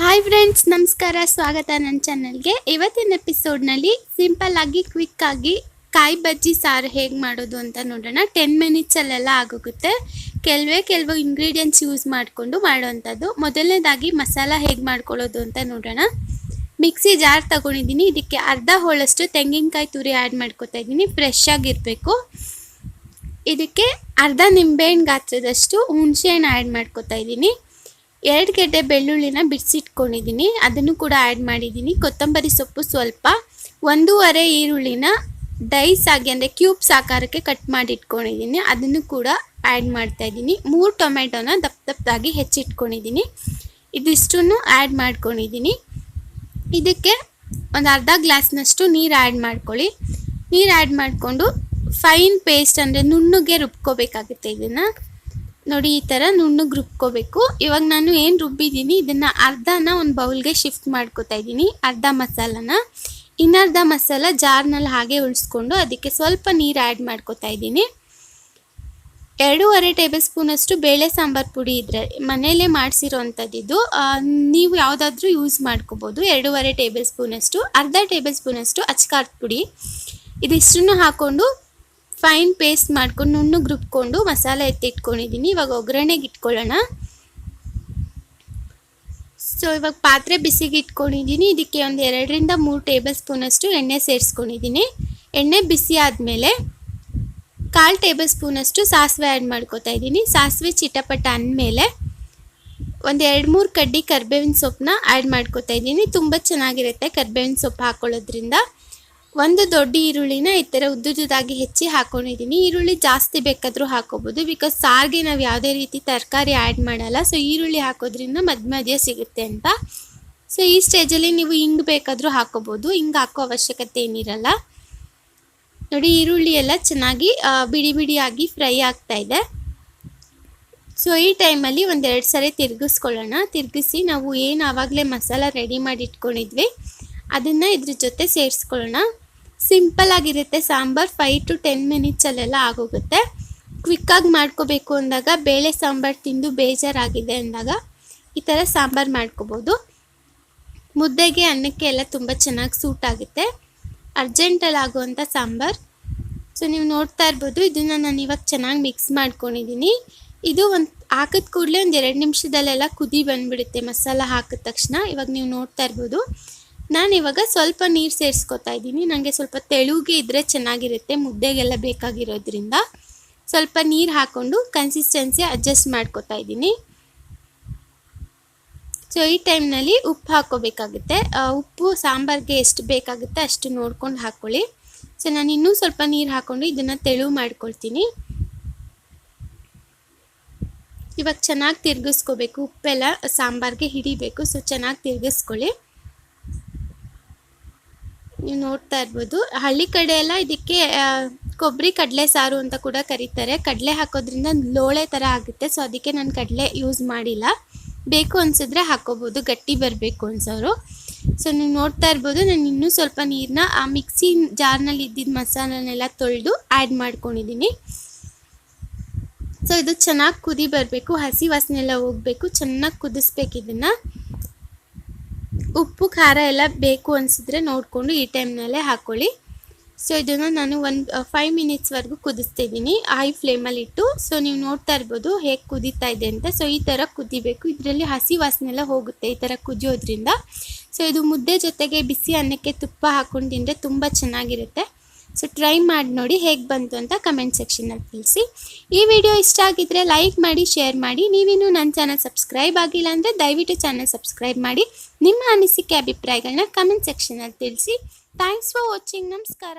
Hi friends ನಮಸ್ಕಾರ, ಸ್ವಾಗತ ನನ್ನ ಚಾನಲ್ಗೆ ಇವತ್ತಿನ ಎಪಿಸೋಡ್ನಲ್ಲಿ ಸಿಂಪಲ್ ಆಗಿ ಕ್ವಿಕ್ ಆಗಿ ಕಾಯಿ ಬಜ್ಜಿ ಸಾರು ಹೇಗೆ ಮಾಡೋದು ಅಂತ ನೋಡೋಣ. ಟೆನ್ ಮಿನಿಟ್ಸಲ್ಲೆಲ್ಲ ಆಗೋಗುತ್ತೆ. ಕೆಲವೇ ಕೆಲವು ಇಂಗ್ರೀಡಿಯೆಂಟ್ಸ್ ಯೂಸ್ ಮಾಡಿಕೊಂಡು ಮಾಡೋವಂಥದ್ದು ಮೊದಲನೇದಾಗಿ ಮಸಾಲ ಹೇಗೆ ಮಾಡ್ಕೊಳ್ಳೋದು ಅಂತ ನೋಡೋಣ. ಮಿಕ್ಸಿ ಜಾರ್ ತಗೊಂಡಿದ್ದೀನಿ. ಇದಕ್ಕೆ ಅರ್ಧ ಹೋಳಷ್ಟು ತೆಂಗಿನಕಾಯಿ ತುರಿ ಆ್ಯಡ್ ಮಾಡ್ಕೊತಾ ಇದ್ದೀನಿ. ಫ್ರೆಶ್ ಆಗಿರಬೇಕು ಇದಕ್ಕೆ ಅರ್ಧ ನಿಂಬೆಹಣ್ಣು ಗಾತ್ರದಷ್ಟು ಹುಣಸೆಹಣ್ಣು ಆ್ಯಡ್ ಮಾಡ್ಕೊತಾ ಇದ್ದೀನಿ. ಎರಡು ಗೆಡ್ಡೆ ಬೆಳ್ಳುಳ್ಳಿನ ಬಿಡಿಸಿಟ್ಕೊಂಡಿದ್ದೀನಿ. ಅದನ್ನು ಕೂಡ ಆ್ಯಡ್ ಮಾಡಿದ್ದೀನಿ. ಕೊತ್ತಂಬರಿ ಸೊಪ್ಪು ಸ್ವಲ್ಪ. ಒಂದೂವರೆ ಈರುಳ್ಳಿನ ಡೈಸ್ ಆಗಿ ಅಂದರೆ ಕ್ಯೂಬ್ಸ್ ಆಕಾರಕ್ಕೆ ಕಟ್ ಮಾಡಿ ಇಟ್ಕೊಂಡಿದ್ದೀನಿ ಅದನ್ನು ಕೂಡ ಆ್ಯಡ್ ಮಾಡ್ತಾ ಇದ್ದೀನಿ. ಮೂರು ಟೊಮೆಟೊನ ದಪ್ಪ ದಪ್ಪದಾಗಿ ಹೆಚ್ಚಿಟ್ಕೊಂಡಿದ್ದೀನಿ. ಇದಿಷ್ಟನ್ನು ಆ್ಯಡ್ ಮಾಡ್ಕೊಂಡಿದ್ದೀನಿ. ಇದಕ್ಕೆ ಒಂದು ಅರ್ಧ ಗ್ಲಾಸ್ನಷ್ಟು ನೀರು ಆ್ಯಡ್ ಮಾಡ್ಕೊಳ್ಳಿ. ನೀರು ಆ್ಯಡ್ ಮಾಡಿಕೊಂಡು ಫೈನ್ ಪೇಸ್ಟ್ ಅಂದರೆ ನುಣ್ಣಗೆ ರುಬ್ಕೋಬೇಕಾಗುತ್ತೆ ಇದನ್ನು. ನೋಡಿ, ಈ ಥರ ನುಣ್ಣಗೆ ರುಬ್ಕೋಬೇಕು. ಇವಾಗ ನಾನು ಏನು ರುಬ್ಬಿದ್ದೀನಿ, ಇದನ್ನು ಅರ್ಧನ ಒಂದು ಬೌಲ್ಗೆ ಶಿಫ್ಟ್ ಮಾಡ್ಕೋತಾ ಇದ್ದೀನಿ, ಅರ್ಧ ಮಸಾಲನ. ಇನ್ನರ್ಧ ಮಸಾಲ ಜಾರ್ನಲ್ಲಿ ಹಾಗೆ ಉಳಿಸ್ಕೊಂಡು ಅದಕ್ಕೆ ಸ್ವಲ್ಪ ನೀರು ಆ್ಯಡ್ ಮಾಡ್ಕೋತಾ ಇದ್ದೀನಿ. ಎರಡೂವರೆ ಟೇಬಲ್ ಸ್ಪೂನಷ್ಟು ಬೇಳೆ ಸಾಂಬಾರು ಪುಡಿ ಇದ್ದರೆ ಮನೆಯಲ್ಲೇ ಮಾಡಿಸಿರೋ ಅಂಥದ್ದಿದ್ದು ನೀವು ಯಾವುದಾದ್ರೂ ಯೂಸ್ ಮಾಡ್ಕೋಬೋದು. ಎರಡೂವರೆ ಟೇಬಲ್ ಸ್ಪೂನಷ್ಟು, ಅರ್ಧ ಟೇಬಲ್ ಸ್ಪೂನಷ್ಟು ಅಚ್ಕಾರದ ಪುಡಿ. ಇದಿಷ್ಟನ್ನು ಹಾಕ್ಕೊಂಡು ಫೈನ್ ಪೇಸ್ಟ್ ಮಾಡ್ಕೊಂಡು ನುಣ್ಣಗೆ ರುಬ್ಕೊಂಡು ಮಸಾಲೆ ಎತ್ತಿಟ್ಕೊಂಡಿದ್ದೀನಿ ಇವಾಗ ಒಗ್ಗರಣೆಗೆ ಇಟ್ಕೊಳ್ಳೋಣ. ಸೊ ಇವಾಗ ಪಾತ್ರೆ ಬಿಸಿಗೆ ಇಟ್ಕೊಂಡಿದ್ದೀನಿ ಇದಕ್ಕೆ ಒಂದು ಎರಡರಿಂದ ಮೂರು ಟೇಬಲ್ ಸ್ಪೂನಷ್ಟು ಎಣ್ಣೆ ಸೇರಿಸ್ಕೊಂಡಿದ್ದೀನಿ ಎಣ್ಣೆ ಬಿಸಿ ಆದಮೇಲೆ ಕಾಲು ಟೇಬಲ್ ಸ್ಪೂನಷ್ಟು ಸಾಸಿವೆ ಆ್ಯಡ್ ಮಾಡ್ಕೋತಾ ಇದ್ದೀನಿ ಸಾಸಿವೆ ಚಿಟಪಟ ಅಂದಮೇಲೆ ಒಂದು ಎರಡು ಮೂರು ಕಡ್ಡಿ ಕರ್ಬೇವಿನ ಸೊಪ್ಪನ್ನ ಆ್ಯಡ್ ಮಾಡ್ಕೋತಾ ಇದ್ದೀನಿ ತುಂಬ ಚೆನ್ನಾಗಿರುತ್ತೆ ಕರ್ಬೇವಿನ ಸೊಪ್ಪು ಹಾಕೊಳ್ಳೋದ್ರಿಂದ. ಒಂದು ದೊಡ್ಡ ಈರುಳ್ಳಿನ ಈ ಥರ ಹೆಚ್ಚಿ ಹಾಕೊಂಡಿದ್ದೀನಿ ಈರುಳ್ಳಿ ಜಾಸ್ತಿ ಬೇಕಾದರೂ ಹಾಕೋಬೋದು ಬಿಕಾಸ್ ಸಾರಿಗೆ ನಾವು ಯಾವುದೇ ರೀತಿ ತರಕಾರಿ ಆ್ಯಡ್ ಮಾಡಲ್ಲ. ಸೊ ಈರುಳ್ಳಿ ಹಾಕೋದ್ರಿಂದ ಮಧ್ಯ ಮಧ್ಯ ಸಿಗುತ್ತೆ ಅಂತ. ಸೊ ಈ ಸ್ಟೇಜಲ್ಲಿ ನೀವು ಹಿಂಗೆ ಬೇಕಾದರೂ ಹಾಕೋಬೋದು. ಹಿಂಗೆ ಹಾಕೋ ಅವಶ್ಯಕತೆ ಏನಿರಲ್ಲ. ನೋಡಿ, ಈರುಳ್ಳಿ ಎಲ್ಲ ಚೆನ್ನಾಗಿ ಬಿಡಿ ಬಿಡಿಯಾಗಿ ಫ್ರೈ ಆಗ್ತಾ ಇದೆ. ಸೊ ಈ ಟೈಮಲ್ಲಿ ಒಂದೆರಡು ಸರಿ ತಿರುಗಿಸ್ಕೊಳ್ಳೋಣ. ತಿರುಗಿಸಿ ನಾವು ಏನು ಆವಾಗಲೇ ಮಸಾಲ ರೆಡಿ ಮಾಡಿ ಇಟ್ಕೊಂಡಿದ್ವಿ, ಅದನ್ನು ಇದ್ರ ಜೊತೆ ಸೇರಿಸ್ಕೊಳ್ಳೋಣ. ಸಿಂಪಲ್ ಆಗಿರುತ್ತೆ. ಸಾಂಬಾರು ಫೈವ್ ಟು ಟೆನ್ ಮಿನಿಟ್ಸಲ್ಲೆಲ್ಲ ಆಗೋಗುತ್ತೆ. ಕ್ವಿಕ್ಕಾಗಿ ಮಾಡ್ಕೋಬೇಕು ಅಂದಾಗ, ಬೇಳೆ ಸಾಂಬಾರು ತಿಂದು ಬೇಜಾರಾಗಿದೆ ಅಂದಾಗ ಈ ಥರ ಸಾಂಬಾರು ಮಾಡ್ಕೋಬೋದು. ಮುದ್ದೆಗೆ ಅನ್ನಕ್ಕೆ ಎಲ್ಲ ತುಂಬ ಚೆನ್ನಾಗಿ ಸೂಟ್ ಆಗುತ್ತೆ. ಅರ್ಜೆಂಟಲ್ಲಿ ಆಗುವಂಥ ಸಾಂಬಾರು. ಸೊ ನೀವು ನೋಡ್ತಾ ಇರ್ಬೋದು, ಇದನ್ನು ನಾನು ಇವಾಗ ಚೆನ್ನಾಗಿ ಮಿಕ್ಸ್ ಮಾಡ್ಕೊಂಡಿದ್ದೀನಿ ಇದು ಒಂದು, ಹಾಕಿದ ಕೂಡಲೇ ಒಂದು ಎರಡು ನಿಮಿಷದಲ್ಲೆಲ್ಲ ಕುದಿ ಬಂದುಬಿಡುತ್ತೆ ಮಸಾಲ ಹಾಕಿದ ತಕ್ಷಣ. ಇವಾಗ ನೀವು ನೋಡ್ತಾ ಇರ್ಬೋದು. ನಾನು ಇವಾಗ ಸ್ವಲ್ಪ ನೀರು ಸೇರಿಸ್ಕೊತಾ ಇದ್ದೀನಿ. ನನಗೆ ಸ್ವಲ್ಪ ತೆಳುಗೆ ಇದ್ದರೆ ಚೆನ್ನಾಗಿರುತ್ತೆ, ಮುದ್ದೆಗೆಲ್ಲ ಬೇಕಾಗಿರೋದ್ರಿಂದ. ಸ್ವಲ್ಪ ನೀರು ಹಾಕ್ಕೊಂಡು ಕನ್ಸಿಸ್ಟೆನ್ಸಿ ಅಡ್ಜಸ್ಟ್ ಮಾಡ್ಕೊತಾ ಇದ್ದೀನಿ. ಸೊ ಈ ಟೈಮ್ನಲ್ಲಿ ಉಪ್ಪು ಹಾಕ್ಕೋಬೇಕಾಗುತ್ತೆ ಉಪ್ಪು, ಸಾಂಬಾರಿಗೆ ಎಷ್ಟು ಬೇಕಾಗುತ್ತೆ ಅಷ್ಟು ನೋಡ್ಕೊಂಡು ಹಾಕ್ಕೊಳ್ಳಿ ಸೊ ನಾನು ಇನ್ನೂ ಸ್ವಲ್ಪ ನೀರು ಹಾಕ್ಕೊಂಡು ಇದನ್ನು ತೆಳು ಮಾಡ್ಕೊಳ್ತೀನಿ. ಇವಾಗ ಚೆನ್ನಾಗಿ ತಿರ್ಗಿಸ್ಕೋಬೇಕು, ಉಪ್ಪೆಲ್ಲ ಸಾಂಬಾರಿಗೆ ಹಿಡಿಬೇಕು. ಸೊ ಚೆನ್ನಾಗಿ ತಿರ್ಗಿಸ್ಕೊಳ್ಳಿ. ನೀವು ನೋಡ್ತಾ ಇರ್ಬೋದು. ಹಳ್ಳಿ ಕಡೆ ಎಲ್ಲ ಇದಕ್ಕೆ ಕೊಬ್ಬರಿ ಕಡಲೆ ಸಾರು ಅಂತ ಕೂಡ ಕರೀತಾರೆ. ಕಡಲೆ ಹಾಕೋದ್ರಿಂದ ಲೋಳೆ ಥರ ಆಗುತ್ತೆ. ಸೊ ಅದಕ್ಕೆ ನಾನು ಕಡಲೆ ಯೂಸ್ ಮಾಡಿಲ್ಲ. ಬೇಕು ಅನಿಸಿದ್ರೆ ಹಾಕೋಬೋದು. ಗಟ್ಟಿ ಬರಬೇಕು ಅನ್ಸೋರು. ಸೊ ನೀವು ನೋಡ್ತಾ ಇರ್ಬೋದು. ನಾನು ಇನ್ನೂ ಸ್ವಲ್ಪ ನೀರನ್ನ ಆ ಮಿಕ್ಸಿ ಜಾರ್ನಲ್ಲಿ ಇದ್ದಿದ್ದ ಮಸಾಲನೆಲ್ಲ ತೊಳೆದು ಆ್ಯಡ್ ಮಾಡ್ಕೊಂಡಿದ್ದೀನಿ ಸೊ ಇದು ಚೆನ್ನಾಗಿ ಕುದಿ ಬರಬೇಕು. ಹಸಿ ವಾಸನೆ ಎಲ್ಲ ಹೋಗಬೇಕು. ಚೆನ್ನಾಗಿ ಕುದಿಸ್ಬೇಕು ಇದನ್ನು. ಉಪ್ಪು, ಖಾರ ಎಲ್ಲ ಬೇಕು ಅನಿಸಿದ್ರೆ ನೋಡಿಕೊಂಡು ಈ ಟೈಮ್ನಲ್ಲೇ ಹಾಕ್ಕೊಳ್ಳಿ ಸೊ ಇದನ್ನು ನಾನು ಒಂದು ಫೈವ್ ಮಿನಿಟ್ಸ್ವರೆಗೂ ಕುದಿಸ್ತಿದ್ದೀನಿ ಹೈ ಫ್ಲೇಮಲ್ಲಿ ಇಟ್ಟು ಸೊ ನೀವು ನೋಡ್ತಾ ಇರ್ಬೋದು ಹೇಗೆ ಕುದೀತಾ ಇದೆ ಅಂತ. ಸೊ ಈ ಥರ ಕುದಿಬೇಕು. ಇದರಲ್ಲಿ ಹಸಿ ವಾಸನೆ ಎಲ್ಲ ಹೋಗುತ್ತೆ ಈ ಥರ ಕುದಿಯೋದ್ರಿಂದ. ಸೊ ಇದು ಮುದ್ದೆ ಜೊತೆಗೆ ಬಿಸಿ ಅನ್ನಕ್ಕೆ ತುಪ್ಪ ಹಾಕೊಂಡು ತಿಂದರೆ ತುಂಬ ಚೆನ್ನಾಗಿರುತ್ತೆ. ಸೊ ಟ್ರೈ ಮಾಡಿ ನೋಡಿ ಹೇಗೆ ಬಂತು ಅಂತ ಕಮೆಂಟ್ ಸೆಕ್ಷನಲ್ಲಿ ತಿಳಿಸಿ. ಈ ವಿಡಿಯೋ ಇಷ್ಟ ಆಗಿದ್ದರೆ ಲೈಕ್ ಮಾಡಿ ಶೇರ್ ಮಾಡಿ. ನೀವಿನ್ನೂ ನನ್ನ ಚಾನಲ್ ಸಬ್ಸ್ಕ್ರೈಬ್ ಆಗಿಲ್ಲ ಅಂದರೆ ದಯವಿಟ್ಟು ಚಾನಲ್ ಸಬ್ಸ್ಕ್ರೈಬ್ ಮಾಡಿ. ನಿಮ್ಮ ಅನಿಸಿಕೆ ಅಭಿಪ್ರಾಯಗಳನ್ನ ಕಮೆಂಟ್ ಸೆಕ್ಷನಲ್ಲಿ ತಿಳಿಸಿ. ಥ್ಯಾಂಕ್ಸ್ ಫಾರ್ ವಾಚಿಂಗ್ ನಮಸ್ಕಾರ.